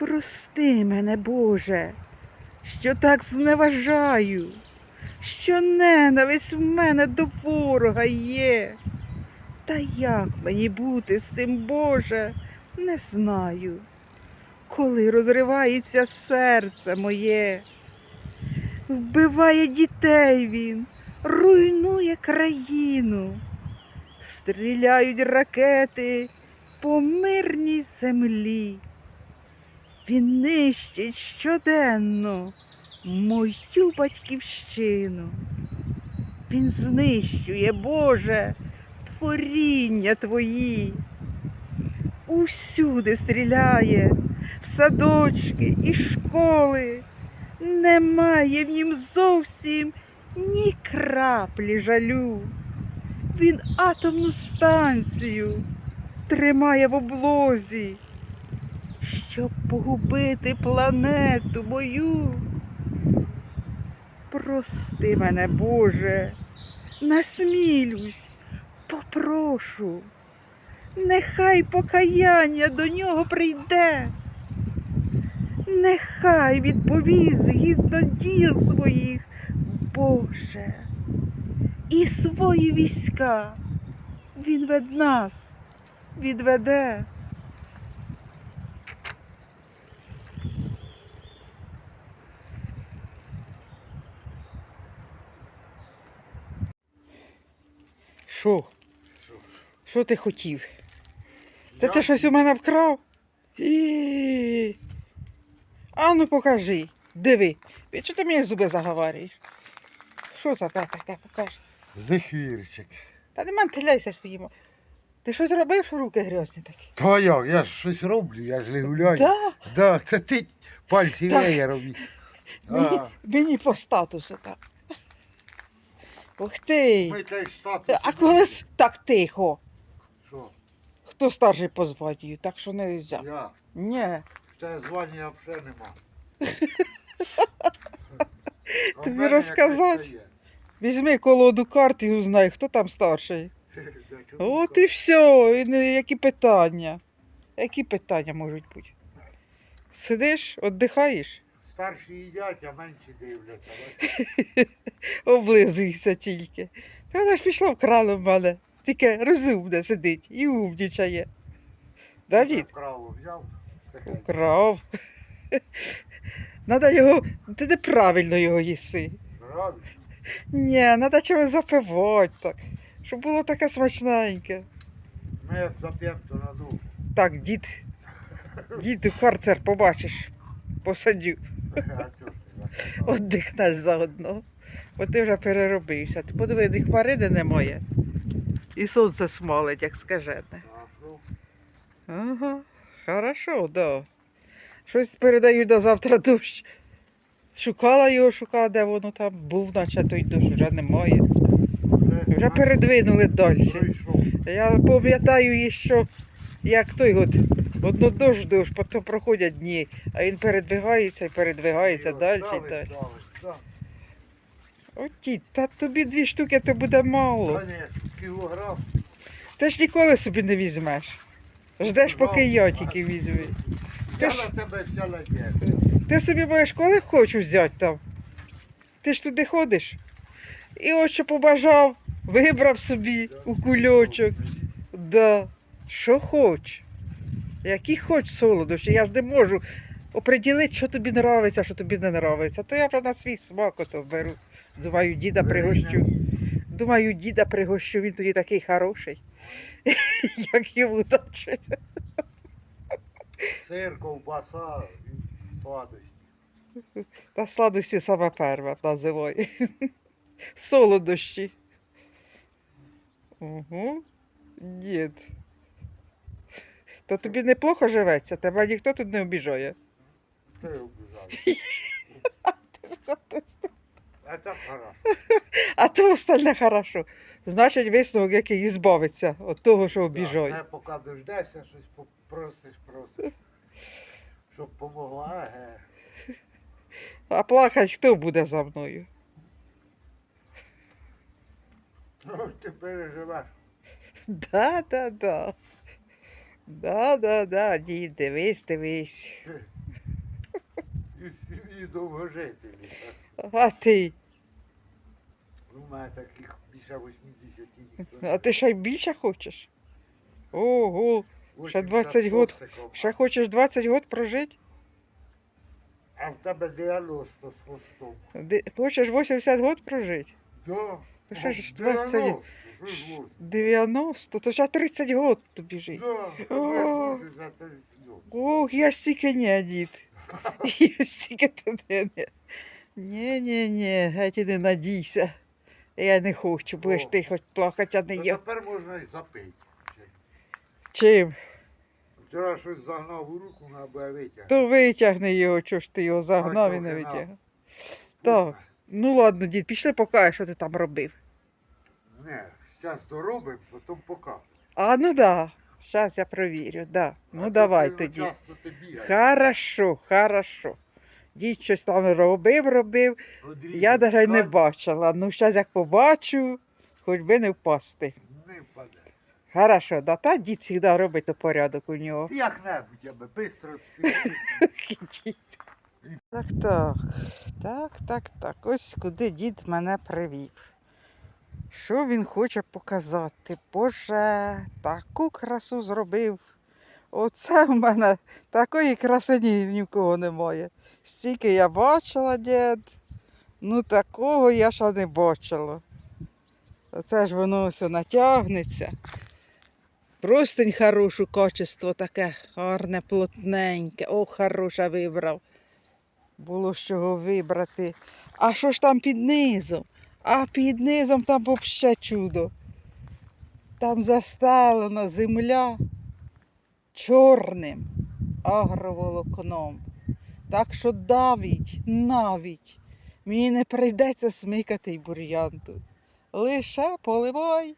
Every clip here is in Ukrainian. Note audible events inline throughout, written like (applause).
Прости мене, Боже, що так зневажаю, що ненависть в мене до ворога є. Та як мені бути з цим, Боже, не знаю, коли розривається серце моє. Вбиває дітей він, руйнує країну, стріляють ракети по мирній землі. Він нищить щоденно мою батьківщину. Він знищує, Боже, творіння твої. Усюди стріляє, в садочки і школи. Немає в нім зовсім ні краплі жалю. Він атомну станцію тримає в облозі, щоб погубити планету мою. Прости мене, Боже, насмілюсь, попрошу. Нехай покаяння до нього прийде. Нехай відповість згідно діл своїх, Боже, і свої війська він від нас відведе. Що? Що ти хотів? Та ти щось у мене вкрав? І... А ну покажи. Диви. Що ти мені зуби заговарюєш? Що це таке таке? Покажи. Зефірчик. Та не мантиляйся своїм. Ти щось робив, що руки грязні такі? Та як, я ж щось роблю, я ж не гуляю. Да, Да, це ти пальці Так. веєрові. мені, мені по статусу так. Ух ти. ми статус. А колись так тихо. Що? Хто старший по званню, так що не можна. Я. Ні. Це звання взагалі нема. (laughs) А в розказати? є. Візьми колоду карт і узнай, хто там старший. (laughs) От і все. І не- які питання? Які питання можуть бути? Сидиш, віддихаєш, Старші їдять, а менші дивляться. (laughs) облизуйся тільки. Та вона ж пішла вкрала в мене. Тільки розумне сидить і умнічає. Да, дід? Вкрало взяв. Украв. (laughs) Надо його. Ти неправильно його їси. Правильно? Ні, треба чогось запивати так. Щоб було таке смачненьке. Ми як зап'ємо, то надовго. Так, дід. Дід у карцер побачиш. Посадю. Отдихнеш заодно. Бо ти вже переробився. Ти подиви, ні хмарини немає. І сонце смолить, як що? Ага, хорошо, да. Щось передають до завтра дощ. Шукала його, шукала, де воно там був, наче той дощ вже немає. Вже передвинули далі. Я пам'ятаю, що як той от, одно дощ дощ, потім проходять дні, а він передвигається і передвигається далі. І далі. давить, да. От ті, та тобі дві штуки то буде мало. Кілограм. Ти ж ніколи собі не візьмеш. Ждеш, поки я тільки візьму. Ти Я ж- на тебе вся надія. Ти собі маєш коли хочу взяти там. Ти ж туди ходиш. І от що побажав, вибрав собі у кульочок. Да. Що хоч. Які хоч солодощі. Я ж не можу оприділити, що тобі подобається, що тобі не подобається. То я вже на свій смак ото беру. Думаю, діда пригощу. Думаю, діда пригощу, він тоді такий хороший. (laughs) Як йому точить. Сир, ковбаса, сладості. Та сладості саме перша називай. Солодощі. Угу. Дід. То тобі неплохо живеться, тебе ніхто тут не обіжає. Ти обіжав. (laughs) А так хорошо. А то остальне хорошо. Значить, висновок, який і збавиться від того, що обіжає. Не поки дождешся, щось попросиш, просиш. Щоб помогла. А плакать хто буде за мною? Ну, ти переживеш. Да, да, да. Да, да, да, дід, дивись, дивись. І, довгожителі. А ти? Ну, У мене таких більше 80 ніхто А ти ще й більше хочеш? Ого, ще 20 год. ще хочеш 20 років прожити? А в тебе 90 з хвостом. Хочеш 80 років прожити? Да. Ну, що ж, 20? що ж 80? 90, то ще 30 років тобі жити. Да, О. я. Ох, я стільки не, дід. (laughs) Я стільки туди не. Ні, ні, ні, геть не надійся. Я не хочу, будеш ти хоч плакати, а не Ну, я. тепер можна і запити. Чим? Вчора щось загнав у руку, на буде витягнути. То витягни його, чого ж ти його загнав і не витягнув. Так. Ну ладно, дід, пішли покажеш, що ти там робив. Не, зараз доробимо, потім покажу. А ну да. Зараз я провірю, да. Ну А давай тоді. Часто ти бігаєш. Хорошо, хорошо. Дід щось там робив, робив. Одрізав Я навіть не ткань, бачила. Ну, зараз як побачу, хоч би не впасти. Не впаде. Хорошо, да та дід завжди робить то порядок у нього. Ти як-небудь, аби бистро. Дід. Так, так, так, так, так. Ось куди дід мене привів. Що він хоче показати? Боже, таку красу зробив. Оце в мене такої краси ні, в кого немає. Стільки я бачила, дід. Ну такого я ще не бачила. Оце ж воно все натягнеться. Простень хорошу качество таке, гарне, плотненьке. О, хороше вибрав. Було з чого вибрати. А що ж там під низом? А під низом там взагалі чудо. Там застелена земля чорним агроволокном. Так що навіть, навіть мені не прийдеться смикати й бур'ян. Лише поливай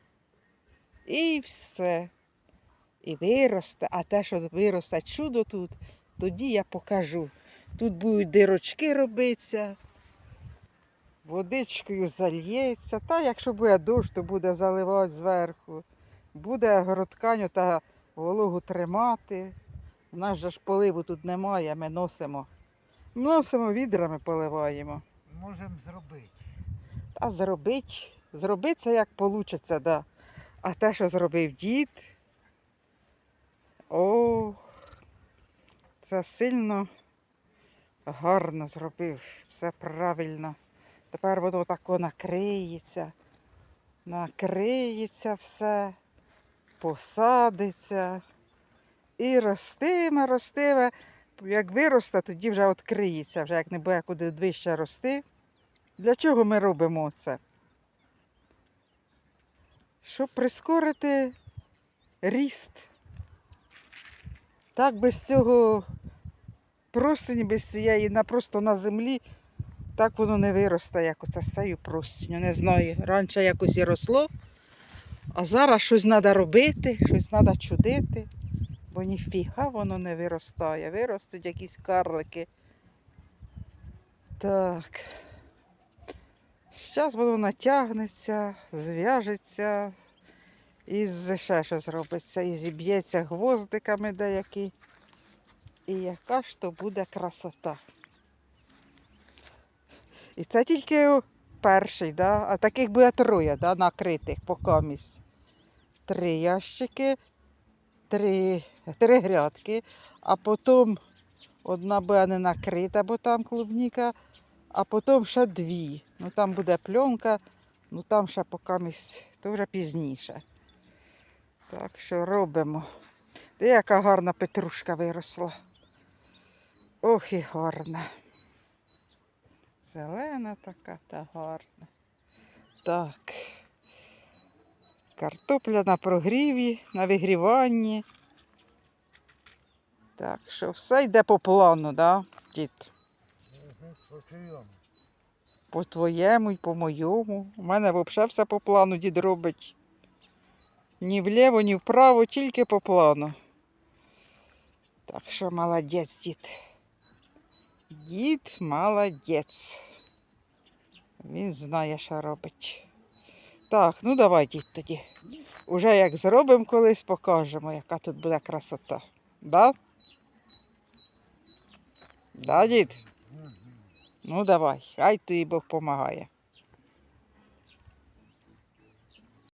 і все. І виросте, а те, що виросте чудо тут, тоді я покажу. Тут будуть дирочки робитися, водичкою зальється. Та якщо буде дощ, то буде заливати зверху. Буде городканю та вологу тримати. У нас же ж поливу тут немає, ми носимо. Носимо відрами, поливаємо. Можемо зробити. Та зробить, зробить це як вийде, да. А те, що зробив дід, о, це сильно гарно зробив, все правильно. Тепер воно тако накриється, накриється все, посадиться і ростиме, ростиме. Як виросте, тоді вже відкриється, вже як не буде куди вище рости. Для чого ми робимо це? Щоб прискорити ріст. Так без цього простині, без цієї просто на землі, так воно не виросте, як оце з цією простиню. Не знаю. Раніше якось і росло, а зараз щось треба робити, щось треба чудити, бо ніфіга воно не виростає. Виростуть якісь карлики. Так. Зараз воно натягнеться, зв'яжеться і ще щось робиться, і зіб'ється гвоздиками деякі. І яка ж то буде красота. І це тільки перший, да? а таких буде троє да? накритих по комість. Три ящики, три, три грядки, а потім одна буде не накрита, бо там клубніка, а потім ще дві. Ну там буде пленка, ну там ще поки місь, то вже пізніше. Так що робимо. Де яка гарна петрушка виросла. Ох і гарна. Зелена така та гарна. Так. Картопля на прогріві, на вигріванні. Так що все йде по плану, да, дід? По твоєму і по моєму. У мене взагалі все по плану дід робить. Ні вліво, ні вправо, тільки по плану. Так що молодець, дід. Дід молодець. Він знає, що робить. Так, ну давай, дід тоді. Уже як зробимо колись, покажемо, яка тут буде красота. Да? Да, дід? Ну, давай, хай тобі Бог помагає.